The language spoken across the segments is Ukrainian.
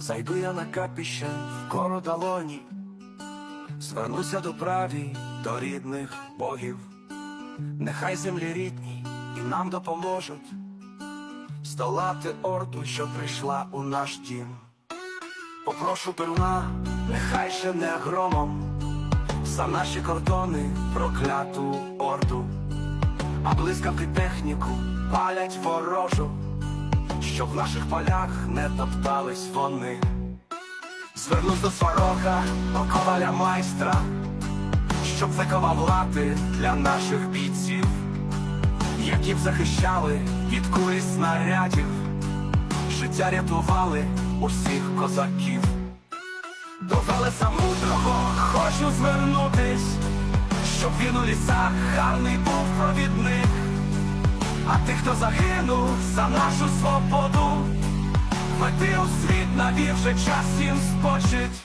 Зайду я на капіще в кору долоні, звернуся до праві, до рідних богів. Нехай землі рідні і нам допоможуть здолати орду, що прийшла у наш дім. Попрошу перуна, нехай ще не громом, за наші кордони прокляту орду, а блискавки техніку палять ворожу, щоб в наших полях не топтались вони. Звернусь до сварога, до коваля майстра, щоб виковав лати для наших бійців, які б захищали від кулі снарядів, життя рятували усіх козаків. До Велеса мудрого хочу звернутись, щоб він у лісах гарний був провідник, а тих, хто загинув за нашу свободу, веди у світ навів вже час їм спочить.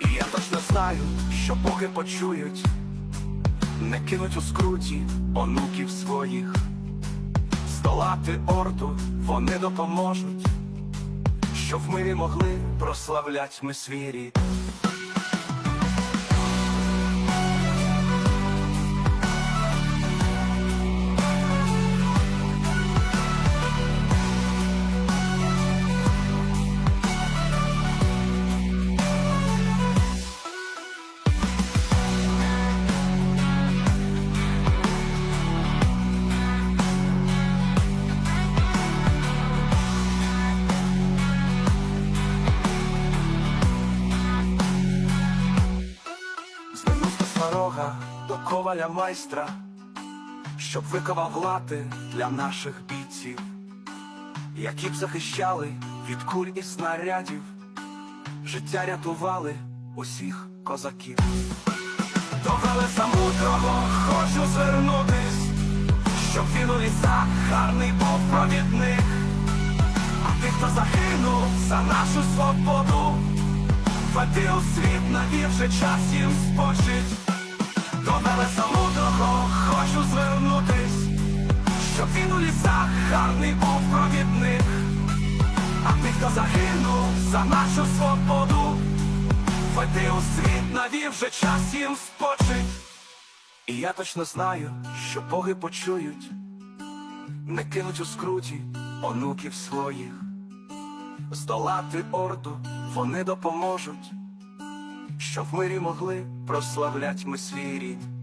І я точно знаю, що боги почують, не кинуть у скруті онуків своїх, здолати орду вони допоможуть, щоб в мирі могли прославлять ми свій рід. Коваля майстра, щоб виковав лати для наших бійців, які б захищали від куль і снарядів, життя рятували усіх козаків. До Велеса мудрого хочу звернутись, щоб він у гарний був провідник, а тих, хто загинув за нашу свободу. Веди у світ, навівши час їм спочить гарний був провідник, а тих, хто загинув за нашу свободу, веди у світ, навівши час їм спочить. І я точно знаю, що боги почують, не кинуть у скруті онуків своїх здолати орду вони допоможуть, щоб в мирі могли прославлять ми свій рід.